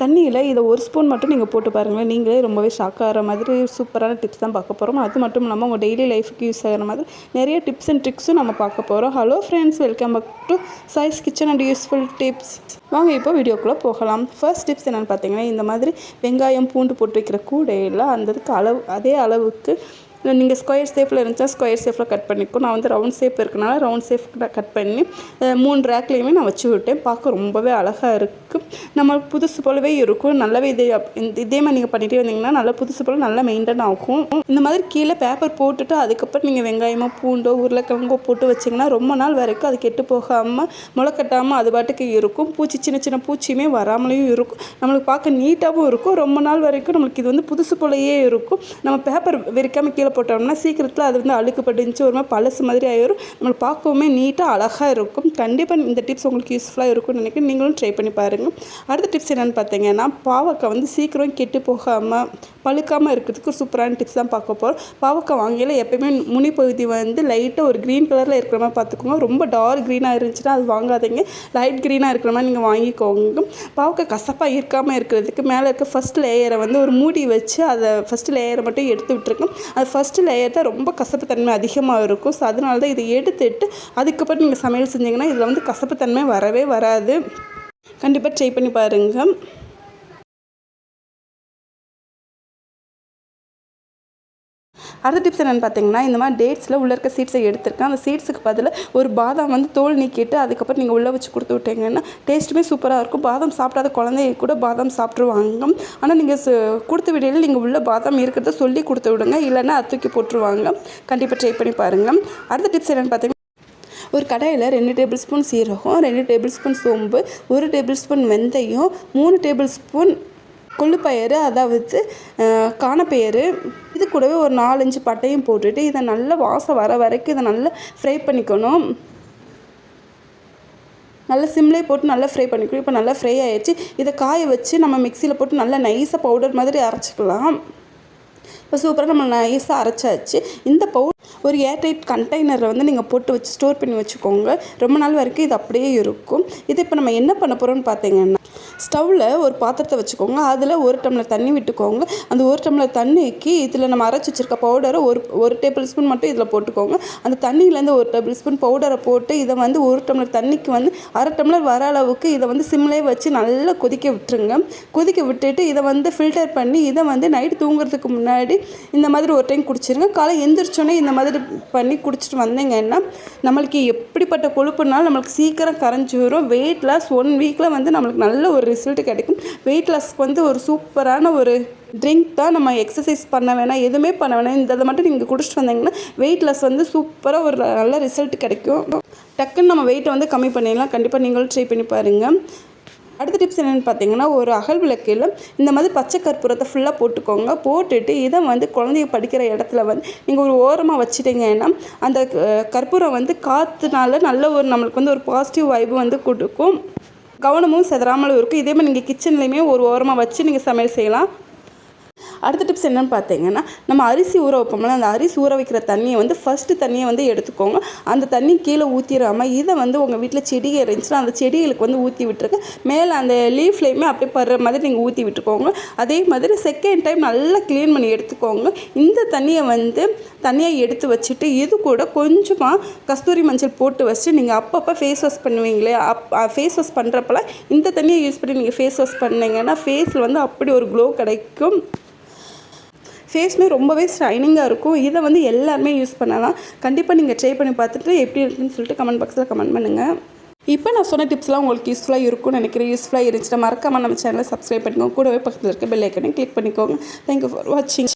தண்ணியில் இதை ஒரு ஸ்பூன் மட்டும் நீங்கள் போட்டு பாருங்களேன். நீங்களே ரொம்பவே ஷாக் ஆகிற மாதிரி சூப்பரான டிப்ஸ் தான் பார்க்க போகிறோம் அது மட்டும் இல்லாமல் உங்கள் டெய்லி லைஃபுக்கு யூஸ் ஆகிற மாதிரி நிறைய டிப்ஸ் அண்ட் ட்ரிக்ஸும் நம்ம பார்க்க போகிறோம் hello friends welcome back to Sai's kitchen and useful tips வாங்க இப்போ வீடியோக்குள்ளே போகலாம். ஃபர்ஸ்ட் டிப்ஸ் என்னென்னு பார்த்தீங்கன்னா இந்த மாதிரி வெங்காயம் பூண்டு போட்டு வைக்கிற கூடையில் அந்த அளவு அதே அளவுக்கு நீங்கள் ஸ்கொயர் ஷேப்பில் இருந்துச்சா ஸ்கொயர் ஷேப்பில் கட் பண்ணிக்கோ. நான் வந்து ரவுண்ட் ஷேப் இருக்கனால ரவுண்ட் ஷேப் கட் பண்ணி மூணு ரேக்லேயுமே நான் வச்சு விட்டேன். பார்க்க ரொம்பவே அழகாக இருக்குது நம்ம புதுசு போலவே இருக்கும். நல்லாவே இதே இந்த- இதே மாதிரி நீங்கள் பண்ணிகிட்டே வந்தீங்கன்னா நல்லா புதுசு போல் நல்லா மெயின்டைன் ஆகும். இந்த மாதிரி கீழே பேப்பர் போட்டுட்டு அதுக்கப்புறம் நீங்கள் வெங்காயமோ பூண்டோ உருளைக்கிழங்கோ போட்டு வச்சிங்கன்னா ரொம்ப நாள் வரைக்கும் அது கெட்டு போகாமல் முளைக்கட்டாமல் அது பாட்டுக்கு இருக்கும். பூச்சி சின்ன சின்ன பூச்சியுமே வராமலேயும் இருக்கும். நம்மளுக்கு பார்க்க நீட்டாகவும் இருக்கும். ரொம்ப நாள் வரைக்கும் நம்மளுக்கு இது வந்து புதுசு போலையே இருக்கும். நம்ம பேப்பர் விரிக்காமல் கீழே போட்டோம்னா சீக்கிரத்தில் அது வந்து அழுக்குப்பட்டுச்சு ஒரு மாதிரி பழசு மாதிரி ஆயிரும் நம்மளுக்கு பார்க்கவுமே நீட்டாக அழகாக இருக்கும். கண்டிப்பாக இந்த டிப்ஸ் உங்களுக்கு யூஸ்ஃபுல்லாக இருக்கும்னு நினைக்கிறேன். நீங்களும் ட்ரை பண்ணி பாருங்கள் அடுத்த டிப்ஸ் என்னென்னு பார்த்தீங்கன்னா பாவக்காய் வந்து சீக்கிரம் கெட்டு போகாமல் பழுக்காமல் இருக்கிறதுக்கு ஒரு சூப்பரான டிப்ஸ் தான் பார்க்க போகிறோம் பாவக்காய் வாங்கியில் எப்பயுமே முனி பகுதி வந்து லைட்டாக ஒரு க்ரீன் கலரில் இருக்கிற மாதிரி பார்த்துக்கோங்க. ரொம்ப டார்க் க்ரீனாக இருந்துச்சுன்னா அது வாங்காதீங்க. லைட் க்ரீனாக இருக்கிற மாதிரி நீங்கள் வாங்கிக்கோங்க. பாவக்காய் கசப்பாக இருக்காமல் இருக்கிறதுக்கு மேலே இருக்க ஃபஸ்ட் லேயரை வந்து ஒரு மூடி வச்சு அதை ஃபஸ்ட் லேயரை மட்டும் எடுத்து விட்டுருக்கோம் அது ஃபஸ்ட்டு லேயர் தான் ரொம்ப கசப்பு தன்மை அதிகமாக இருக்கும். ஸோ அதனால தான் இதை எடுத்துட்டு அதுக்கப்புறம் நீங்கள் சமையல் செஞ்சீங்கன்னா இதில் வந்து கசப்பு தன்மை வரவே வராது. கண்டிப்பாக ட்ரை பண்ணி பாருங்கள் அடுத்த டிப்ஸ் என்னென்னு பார்த்தீங்கன்னா இந்த மாதிரி டேட்ஸில் உள்ளே இருக்க சீட்ஸை எடுத்திருக்கேன். அந்த சீட்ஸுக்கு பதிலாக ஒரு பாதாம் வந்து தோல் நீக்கிட்டு அதுக்கப்புறம் நீங்கள் உள்ளே வச்சு கொடுத்து விட்டீங்கன்னா டேஸ்ட்டுமே சூப்பராக இருக்கும். பாதாம் சாப்பிடாத குழந்தைய கூட பாதாம் சாப்பிட்ருவாங்க ஆனால் நீங்கள் கொடுத்து விடையில் நீங்கள் உள்ள பாதாம் இருக்கிறத சொல்லி கொடுத்து விடுங்க. இல்லைன்னா அது தூக்கி போட்டுருவாங்க. கண்டிப்பாக ட்ரை பண்ணி பாருங்கள் அடுத்த டிப்ஸ் என்னென்னு பார்த்தீங்கன்னா ஒரு கடையில் ரெண்டு டேபிள் ஸ்பூன் சீரகம் ரெண்டு டேபிள் ஸ்பூன் சோம்பு ஒரு டேபிள் ஸ்பூன் வெந்தயம் மூணு டேபிள் ஸ்பூன் கொள்ளுப்பயிறு அதாவது காணப்பயிறு இது கூடவே ஒரு நாலஞ்சு பட்டையும் போட்டுட்டு இதை நல்லா வாசம் வர வரைக்கும் இதை நல்லா ஃப்ரை பண்ணிக்கணும். நல்லா சிம்லே போட்டு நல்லா ஃப்ரை பண்ணிக்கணும். இப்போ நல்லா ஃப்ரை ஆகிடுச்சு இதை காய வச்சு நம்ம மிக்சியில் போட்டு நல்லா நைஸாக பவுடர் மாதிரி அரைச்சிக்கலாம். இப்போ சூப்பராக நம்ம நைஸாக அரைச்சாச்சு. இந்த பவுடர் ஒரு ஏர்டைட் கண்டெய்னரில் வந்து நீங்கள் போட்டு வச்சு ஸ்டோர் பண்ணி வச்சுக்கோங்க. ரொம்ப நாள் வரைக்கும் இது அப்படியே இருக்கும். இது இப்போ நம்ம என்ன பண்ண போகிறோம்னு பார்த்தீங்கன்னா ஸ்டவ்வில் ஒரு பாத்திரத்தை வச்சுக்கோங்க. அதில் ஒரு டம்ளர் தண்ணி விட்டுக்கோங்க. அந்த ஒரு டம்ளர் தண்ணிக்கு இதில் நம்ம அரைச்சி வச்சுருக்க பவுடரை ஒரு ஒரு டேபிள் ஸ்பூன் மட்டும் இதில் போட்டுக்கோங்க. அந்த தண்ணியிலேருந்து ஒரு டேபிள் ஸ்பூன் பவுடரை போட்டு இதை வந்து ஒரு டம்ளர் தண்ணிக்கு வந்து அரை டம்ளர் வர அளவுக்கு இதை வந்து சிம்லே வச்சு நல்லா கொதிக்க விட்டுருங்க. கொதிக்க விட்டுட்டு இதை வந்து ஃபில்டர் பண்ணி இதை வந்து நைட்டு தூங்குறதுக்கு முன்னாடி இந்த மாதிரி ஒரு டைம் குடிச்சிருங்க. காலை எந்திரிச்சோன்னே இந்த மாதிரி பண்ணி குடிச்சிட்டு வந்தீங்கன்னா நம்மளுக்கு எப்படிப்பட்ட கொழுப்புனாலும் நம்மளுக்கு சீக்கிரம் கரைஞ்சி வரும் வெயிட் லாஸ் ஒன் வீக்கில் வந்து நம்மளுக்கு நல்ல ஒரு ரிசல்ட் கிடைக்கும். வெயிட் லாஸ்க்கு வந்து ஒரு சூப்பரான ஒரு ட்ரிங்க் தான் நம்ம எக்ஸசைஸ் பண்ண வேணாம் எதுவுமே பண்ண வேணாம். இந்த இதை மட்டும் நீங்கள் குடிச்சிட்டு வந்தீங்கன்னா வெயிட் லாஸ் வந்து சூப்பராக ஒரு நல்ல ரிசல்ட் கிடைக்கும். டக்குன்னு நம்ம வெயிட்டை வந்து கம்மி பண்ணிடலாம். கண்டிப்பாக நீங்களும் ட்ரை பண்ணி பாருங்கள் அடுத்த டிப்ஸ் என்னென்னு பார்த்தீங்கன்னா ஒரு அகல் விளக்கில் இந்த மாதிரி பச்சை கற்பூரத்தை ஃபுல்லாக போட்டுக்கோங்க. போட்டுட்டு இதை வந்து குழந்தைய படிக்கிற இடத்துல வந்து நீங்கள் ஒரு ஓரமாக வச்சுட்டிங்கன்னா அந்த கற்பூரம் வந்து காற்றுனால நல்ல ஒரு நம்மளுக்கு வந்து ஒரு பாசிட்டிவ் வைப்பு வந்து கொடுக்கும். கவனமும் செதறாமலும் இருக்கும். இதே மாதிரி நீங்கள் கிச்சன்லேயுமே ஒரு ஓரமாக வச்சு நீங்கள் சமையல் செய்யலாம். அடுத்த டிப்ஸ் என்னன்னு பார்த்தீங்கன்னா நம்ம அரிசி ஊற வைப்போம்ல அந்த அரிசி ஊற வைக்கிற தண்ணியை வந்து ஃபஸ்ட்டு தண்ணியை வந்து எடுத்துக்கோங்க. அந்த தண்ணி கீழே ஊற்றிடாமல் இதை வந்து உங்கள் வீட்டில் செடி இருந்துச்சுன்னா அந்த செடிகளுக்கு வந்து ஊற்றி விட்டுருங்க. மேலே அந்த லீஃப்லேயுமே அப்படியே படுற மாதிரி நீங்கள் ஊற்றி விட்டுக்கோங்க. அதே மாதிரி செகண்ட் டைம் நல்லா க்ளீன் பண்ணி எடுத்துக்கோங்க. இந்த தண்ணியை வந்து தண்ணியை எடுத்து வச்சுட்டு இது கூட கொஞ்சமாக கஸ்தூரி மஞ்சள் போட்டு வச்சு நீங்கள் அப்பப்போ ஃபேஸ் வாஷ் பண்ணுவீங்களே அப் ஃபேஸ் வாஷ் பண்ணுறப்பெல்லாம் இந்த தண்ணியை யூஸ் பண்ணி நீங்கள் ஃபேஸ் வாஷ் பண்ணீங்கன்னா ஃபேஸில் வந்து அப்படி ஒரு க்ளோ கிடைக்கும். ஃபேஸ்மே ரொம்பவே ஷைனிங்காக இருக்கும். இதை வந்து எல்லாருமே யூஸ் பண்ணலாம். கண்டிப்பாக நீங்கள் ட்ரை பண்ணி பார்த்துட்டு எப்படி இருக்குன்னு சொல்லிட்டு கமெண்ட் பாக்ஸில் கமெண்ட் பண்ணுங்கள் இப்போ நான் சொன்ன டிப்ஸ்லாம் உங்களுக்கு யூஸ்ஃபுல்லாக இருக்கும்னு நினைக்கிறேன். யூஸ்ஃபுல்லாக இருந்துச்சுன்னா மறக்காமல் நம்ம சேனலை சப்ஸ்கிரைப் பண்ணிக்கோங்க. கூடவே பக்கத்தில் இருக்க பெல் ஐக்கனையும் கிளிக் பண்ணிக்கோங்க. தேங்க்யூ ஃபார் வாட்சிங்